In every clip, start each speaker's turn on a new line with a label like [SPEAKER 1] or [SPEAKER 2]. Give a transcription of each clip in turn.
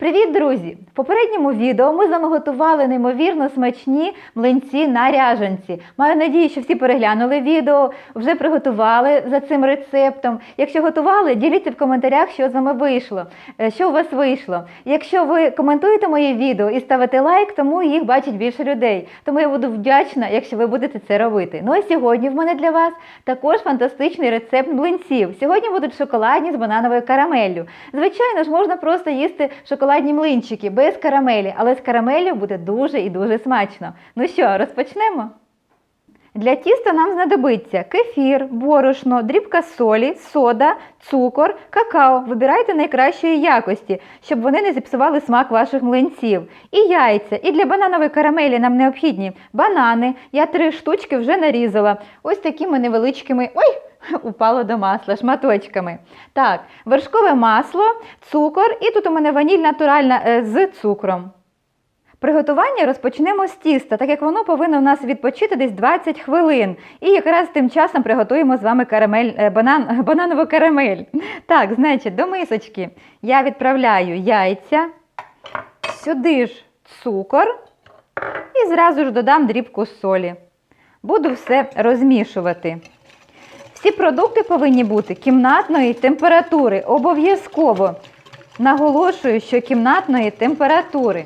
[SPEAKER 1] Привіт, друзі! В попередньому відео ми з вами готували неймовірно смачні млинці на ряжанці. Маю надію, що всі переглянули відео, вже приготували за цим рецептом. Якщо готували, діліться в коментарях, що з вами вийшло, е, що у вас вийшло. Якщо ви коментуєте моє відео і ставите лайк, тому їх бачить більше людей. Тому я буду вдячна, якщо ви будете це робити. Ну а сьогодні в мене для вас також фантастичний рецепт млинців. Сьогодні будуть шоколадні з банановою карамеллю. Звичайно ж, можна просто їсти шоколадні млинчики без карамелі, але з карамеллю буде дуже і дуже смачно. Ну що, розпочнемо? Для тіста нам знадобиться кефір, борошно, дрібка солі, сода, цукор, какао. Вибирайте найкращої якості, щоб вони не зіпсували смак ваших млинців. І яйця. І для бананової карамелі нам необхідні банани. Я три штучки вже нарізала. Ось такими невеличкими. Ой! Упало до масла шматочками. Так, вершкове масло, цукор, і тут у мене ваніль натуральна е, з цукром. Приготування розпочнемо з тіста, так як воно повинно у нас відпочити десь 20 хвилин. І якраз тим часом приготуємо з вами карамель, е, банан, бананову карамель. Так, значить, до мисочки я відправляю яйця, сюди ж цукор і зразу ж додам дрібку солі. Буду все розмішувати. Всі продукти повинні бути кімнатної температури. Обов'язково наголошую, що кімнатної температури.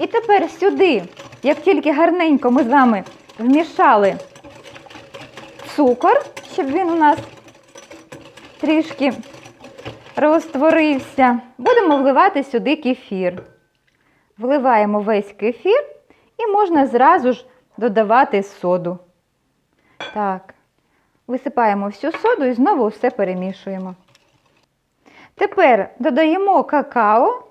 [SPEAKER 1] І тепер сюди, як тільки гарненько ми з вами вмішали цукор, щоб він у нас трішки розтворився, будемо вливати сюди кефір. Вливаємо весь кефір і можна зразу ж додавати соду. Так, висипаємо всю соду і знову все перемішуємо. Тепер додаємо какао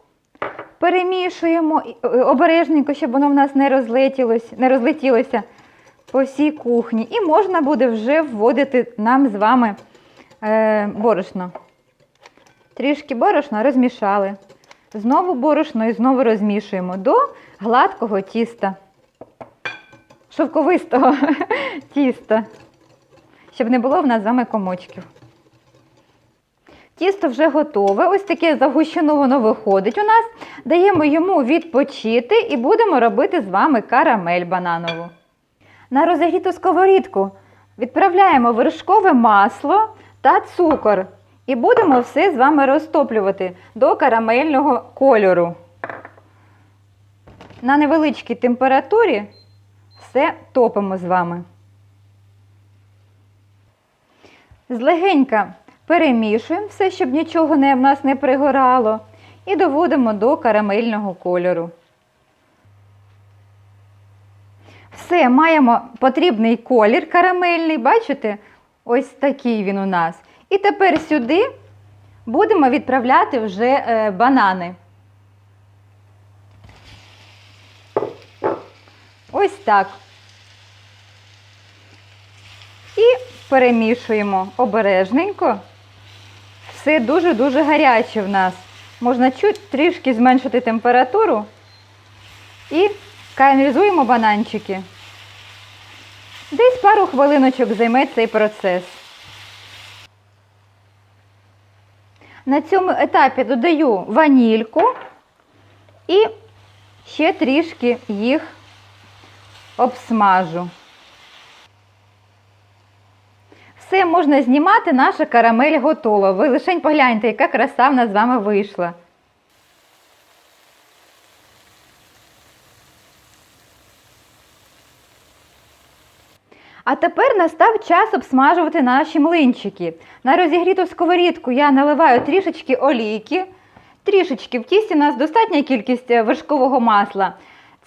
[SPEAKER 1] перемішуємо е, обережненько, щоб воно в нас не розлетілося, не розлетілося по всій кухні. І можна буде вже вводити нам з вами е, борошно. Трішки борошна розмішали. Знову борошно і знову розмішуємо до гладкого тіста. Шовковистого тіста, щоб не було в нас з вами комочків. Тісто вже готове, ось таке загущено воно виходить у нас. Даємо йому відпочити і будемо робити з вами карамель бананову. На розігріту сковорідку відправляємо вершкове масло та цукор. І будемо все з вами розтоплювати до карамельного кольору. На невеличкій температурі все топимо з вами. Злегенька перемішуємо все, щоб нічого не, в нас не пригорало. І доводимо до карамельного кольору. Все, маємо потрібний колір карамельний, бачите? Ось такий він у нас. І тепер сюди будемо відправляти вже е, банани. Ось так. І перемішуємо обережненько. Все дуже-дуже гаряче в нас. Можна чуть трішки зменшити температуру і карамелізуємо бананчики. Десь пару хвилиночок займе цей процес. На цьому етапі додаю ванільку і ще трішки їх обсмажу. Все можна знімати, наша карамель готова. Ви лише погляньте, яка краса в нас з вами вийшла. А тепер настав час обсмажувати наші млинчики. На розігріту сковорідку я наливаю трішечки олійки. Трішечки в тісті у нас достатня кількість е, вершкового масла.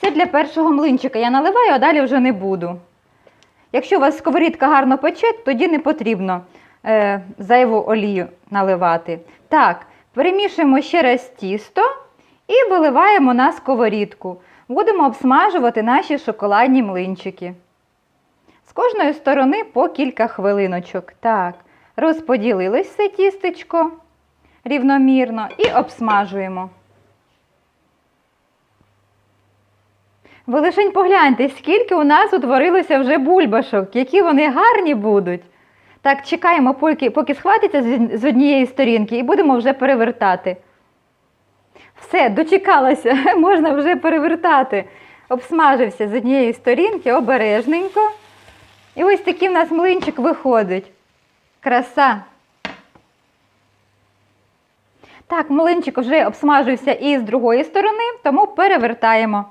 [SPEAKER 1] Це для першого млинчика я наливаю, а далі вже не буду. Якщо у вас сковорідка гарно пече, тоді не потрібно е, зайву олію наливати. Так, перемішуємо ще раз тісто і виливаємо на сковорідку. Будемо обсмажувати наші шоколадні млинчики. З кожної сторони по кілька хвилиночок. Так, розподілилось все тістечко рівномірно і обсмажуємо. Ви лишень погляньте, скільки у нас утворилося вже бульбашок, які вони гарні будуть. Так, чекаємо, поки, поки схватиться з однієї сторінки, і будемо вже перевертати. Все, дочекалася, можна вже перевертати. Обсмажився з однієї сторінки обережненько. І ось такий в нас млинчик виходить. Краса. Так, млинчик вже обсмажився і з другої сторони, тому перевертаємо.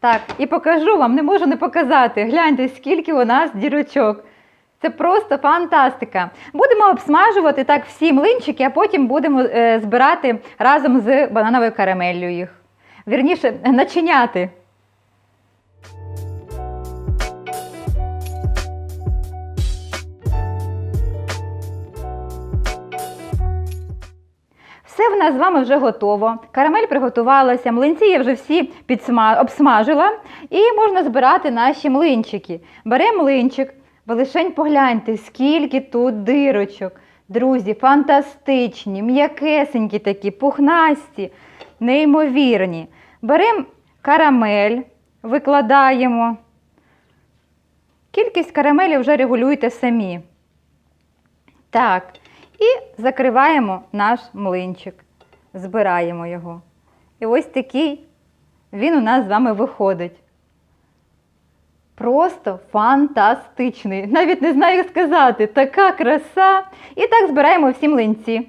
[SPEAKER 1] Так, і покажу вам, не можу не показати. Гляньте, скільки у нас дірочок. Це просто фантастика. Будемо обсмажувати так всі млинчики, а потім будемо е, збирати разом з банановою карамеллю їх. Вірніше, начиняти. Все в нас з вами вже готово. Карамель приготувалася, млинці я вже всі підсма... обсмажила. І можна збирати наші млинчики. Беремо млинчик, ви лишень погляньте, скільки тут дирочок. Друзі, фантастичні, м'якесенькі такі, пухнасті, неймовірні. Беремо карамель, викладаємо. Кількість карамелі вже регулюйте самі. Так. І закриваємо наш млинчик, збираємо його. І ось такий він у нас з вами виходить. Просто фантастичний. Навіть не знаю, як сказати. Така краса. І так збираємо всі млинці.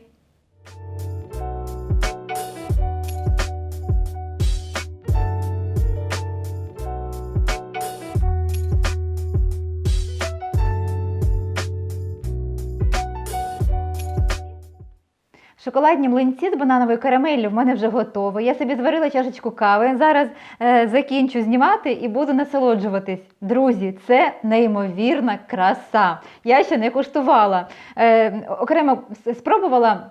[SPEAKER 1] Шоколадні млинці з банановою карамеллю в мене вже готові. Я собі зварила чашечку кави. Зараз е, закінчу знімати і буду насолоджуватись. Друзі, це неймовірна краса. Я ще не куштувала. Е, окремо спробувала.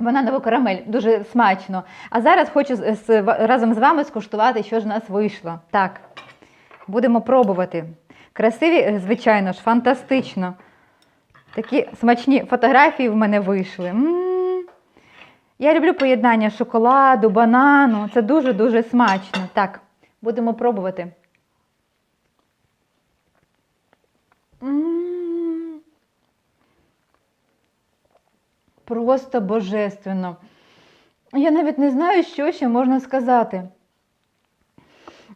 [SPEAKER 1] Бананову карамель дуже смачно. А зараз хочу з- з- разом з вами скуштувати, що ж в нас вийшло. Так, будемо пробувати. Красиві, е, звичайно ж, фантастично. Такі смачні фотографії в мене вийшли. м я люблю поєднання шоколаду, банану. Це дуже-дуже смачно. Так, будемо пробувати. Просто божественно. Я навіть не знаю, що ще можна сказати.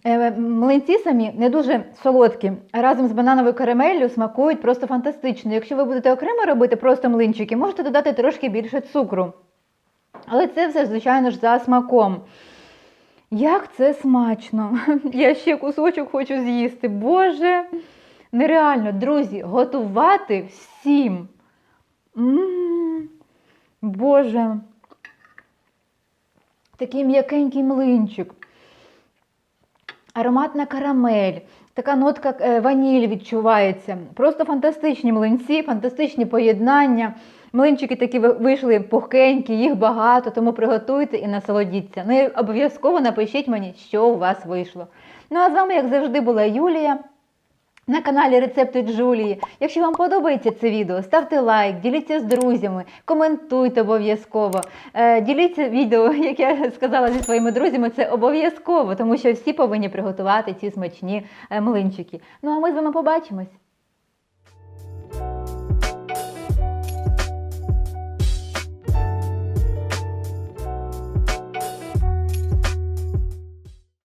[SPEAKER 1] Е, Млинці самі не дуже солодкі, разом з банановою карамеллю смакують просто фантастично. Якщо ви будете окремо робити просто млинчики, можете додати трошки більше цукру. Але це все, звичайно ж, за смаком. Як це смачно! Я ще кусочок хочу з'їсти. Боже, нереально, друзі, готувати всім. Боже, такий м'якенький млинчик. Ароматна карамель, така нотка е, ваніль відчувається. Просто фантастичні млинці, фантастичні поєднання. Млинчики такі вийшли пухкенькі, їх багато, тому приготуйте і насолодіться. Ну і обов'язково напишіть мені, що у вас вийшло. Ну а з вами, як завжди, була Юлія. На каналі Рецепти Джулії. Якщо вам подобається це відео, ставте лайк, діліться з друзями, коментуйте обов'язково. Е, діліться відео, як я сказала зі своїми друзями, це обов'язково, тому що всі повинні приготувати ці смачні е, млинчики. Ну а ми з вами побачимось.